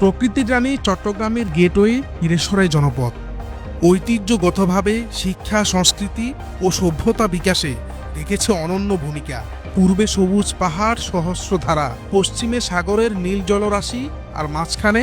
প্রকৃতির রানী চট্টগ্রামের গেটওয়ে হিরেশ্বরাই জনপদ। ঐতিহ্যগতভাবে শিক্ষা, সংস্কৃতি ও সভ্যতা বিকাশে রেখেছে অনন্য ভূমিকা। পূর্বে সবুজ পাহাড় সহস্রধারা পশ্চিমে সাগরের নীল জলরাশি আর মাঝখানে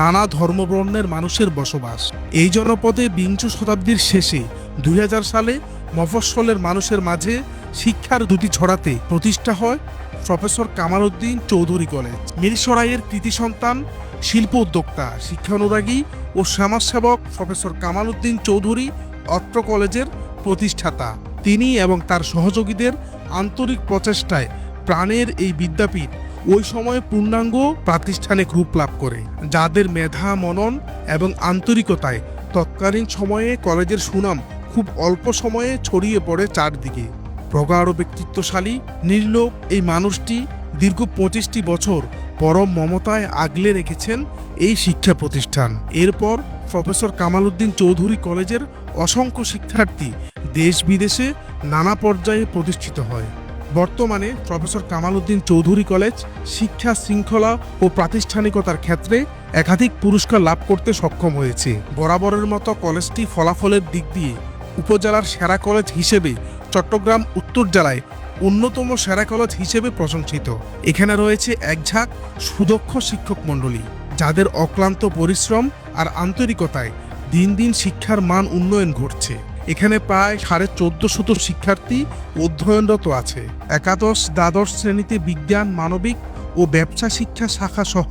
নানা ধর্মবর্ণের মানুষের বসবাস। এই জনপদে বিংশ শতাব্দীর শেষে দুই হাজার সালে মফস্বলের মানুষের মাঝে শিক্ষার দুটি ছড়াতে প্রতিষ্ঠা হয় প্রফেসর কামাল উদ্দিন চৌধুরী কলেজ। মিরসরাইয়ের কৃতি সন্তান শিল্প উদ্যোক্তা শিক্ষানুরাগী ও সমাজসেবক প্রফেসর কামাল উদ্দিন চৌধুরী অত্র কলেজের প্রতিষ্ঠাতা। তিনি এবং তার সহযোগীদের আন্তরিক প্রচেষ্টায় প্রাণের এই বিদ্যাপীঠ ওই সময়ে পূর্ণাঙ্গ প্রাতিষ্ঠানিক রূপ লাভ করে, যাদের মেধা, মনন এবং আন্তরিকতায় তৎকালীন সময়ে কলেজের সুনাম খুব অল্প সময়ে ছড়িয়ে পড়ে চারদিকে। প্রগাঢ় ব্যক্তিত্বশালী, নির্লোভ এই মানুষটি দীর্ঘ পঁচিশটি বছর পরম মমতায় আগলে রেখেছেন এই শিক্ষা প্রতিষ্ঠান। এরপর প্রফেসর কামাল উদ্দিন চৌধুরী কলেজের অসংখ্য শিক্ষার্থী দেশ বিদেশে নানা পর্যায়ে প্রতিষ্ঠিত হয়। বর্তমানে প্রফেসর কামাল উদ্দিন চৌধুরী কলেজ শিক্ষা শৃঙ্খলা ও প্রাতিষ্ঠানিকতার ক্ষেত্রে একাধিক পুরস্কার লাভ করতে সক্ষম হয়েছে। বরাবরের মতো কলেজটি ফলাফলের দিক দিয়ে উপজেলার সেরা কলেজ হিসেবে চট্টগ্রাম উত্তর জেলায় অন্যতম সেরা কলেজ হিসেবে প্রশংসিত। এখানে রয়েছে একঝাঁক সুদক্ষ শিক্ষক মণ্ডলী, যাদের অক্লান্ত পরিশ্রম আর আন্তরিকতায় দিন দিন শিক্ষার মান উন্নয়ন ঘটছে। এখানে প্রায় সাড়ে চোদ্দ শত শিক্ষার্থী অধ্যয়নরত আছে। একাদশ, দ্বাদশ শ্রেণীতে বিজ্ঞান, মানবিক ও ব্যবসা শিক্ষা শাখা সহ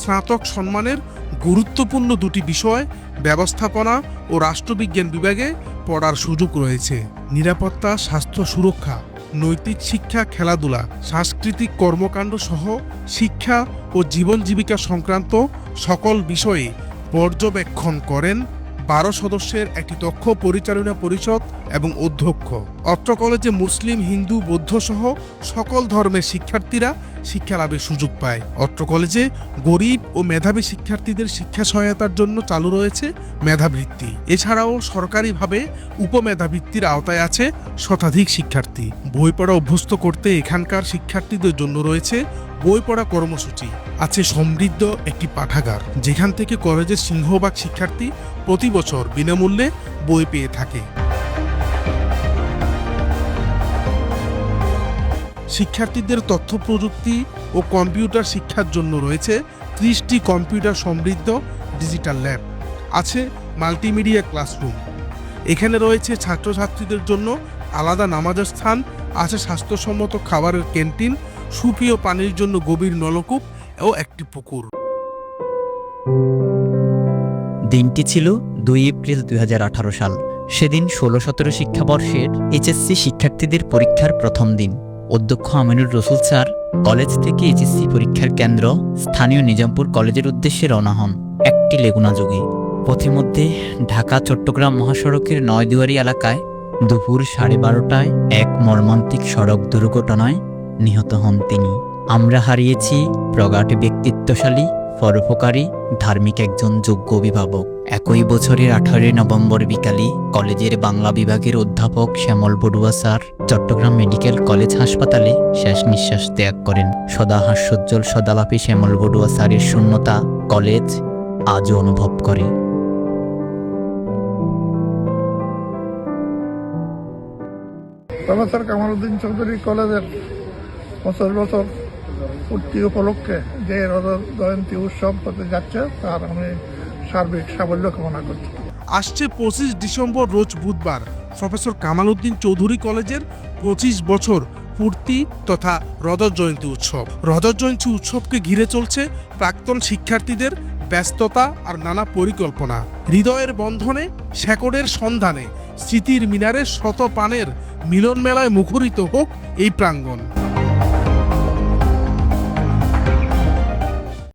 স্নাতক সম্মানের গুরুত্বপূর্ণ দুটি বিষয় ব্যবস্থাপনা ও রাষ্ট্রবিজ্ঞান বিভাগে পড়ার সুযোগ রয়েছে। নিরাপত্তা, স্বাস্থ্য সুরক্ষা নৈতিক শিক্ষা, খেলাধুলা, সাংস্কৃতিক কর্মকাণ্ড সহ শিক্ষা ও জীবন জীবিকা সংক্রান্ত সকল বিষয়ে পর্যবেক্ষণ করেন বারো সদস্যের একটি দক্ষ পরিচালনা পরিষদ এবং অধ্যক্ষ। অত্র কলেজে মুসলিম, হিন্দু বৌদ্ধ সহ সকল ধর্মের শিক্ষার্থীরা শিক্ষা লাভের সুযোগ পায়। অত্র কলেজে গরিব ও মেধাবী শিক্ষার্থীদের শিক্ষা সহায়তার জন্য চালু রয়েছে মেধাবৃত্তি। এছাড়াও সরকারিভাবে উপমেধাবৃত্তির আওতায় আছে শতাধিক শিক্ষার্থী। বই পড়া অভ্যস্ত করতে এখানকার শিক্ষার্থীদের জন্য রয়েছে বই পড়া কর্মসূচি। আছে সমৃদ্ধ একটি পাঠাগার, যেখান থেকে কলেজের সিংহভাগ শিক্ষার্থী প্রতি বছর বিনামূল্যে বই পেয়ে থাকে। শিক্ষার্থীদের তথ্য প্রযুক্তি ও কম্পিউটার শিক্ষার জন্য রয়েছে ত্রিশটি কম্পিউটার সমৃদ্ধ ডিজিটাল ল্যাব। আছে মাল্টিমিডিয়া ক্লাসরুম। এখানে রয়েছে ছাত্রছাত্রীদের জন্য আলাদা নামাজের স্থান, আছে স্বাস্থ্যসম্মত খাবারের ক্যান্টিন, সুপ্রিয় পানির জন্য গভীর নলকূপ ও একটি পুকুর। দিনটি ছিল দুই এপ্রিল দু হাজার আঠারো সাল। সেদিন ষোলো সতেরো শিক্ষাবর্ষের এইচএসসি শিক্ষার্থীদের পরীক্ষার প্রথম দিন। অধ্যক্ষ আমিনুর রসুল স্যার, কলেজ থেকে এইচএসসি পরীক্ষার কেন্দ্র স্থানীয় নিজামপুর কলেজের উদ্দেশ্যে রওনা হন একটি লেগুনা যোগে। পথিমধ্যে ঢাকা, চট্টগ্রাম মহাসড়কের নয়দুয়ারি এলাকায় দুপুর সাড়ে বারোটায় এক মর্মান্তিক সড়ক দুর্ঘটনায় নিহত হন তিনি। আমরা হারিয়েছি প্রগাঢ় ব্যক্তিত্বশালী পরোপকারী ধার্মিক একজন যোগ্য অভিভাবক। একই বছরের আঠারোই নভেম্বর বিকালে কলেজের বাংলা বিভাগের অধ্যাপক Shyamal Barua sir Chittagong medical college হাসপাতালে শেষ নিঃশ্বাস ত্যাগ করেন। সদা হাস্যোজ্জ্বল সদালাপী শ্যামল বড়ুয়া স্যারের শূন্যতা কলেজ আজও অনুভব করে। প্রফেসর কামালউদ্দিন চৌধুরী কলেজের বছর বছর পূর্তি উপলক্ষে যে রজত জয়ন্তী উৎসব হতে যাচ্ছে, তার আমি সার্বিক সাফল্য কামনা করছি। আসছে পঁচিশ ডিসেম্বর রোজ বুধবার। প্রফেসর কামাল উদ্দিন চৌধুরী কলেজের পঁচিশ বছর পূর্তি তথা রজত জয়ন্তী উৎসব। রজত জয়ন্তী উৎসবকে ঘিরে চলছে প্রাক্তন শিক্ষার্থীদের ব্যস্ততা আর নানা পরিকল্পনা। হৃদয়ের বন্ধনে, শেকড়ের সন্ধানে, স্মৃতির মিনারে শত পানের মিলন মেলায় মুখরিত হোক এই প্রাঙ্গণ।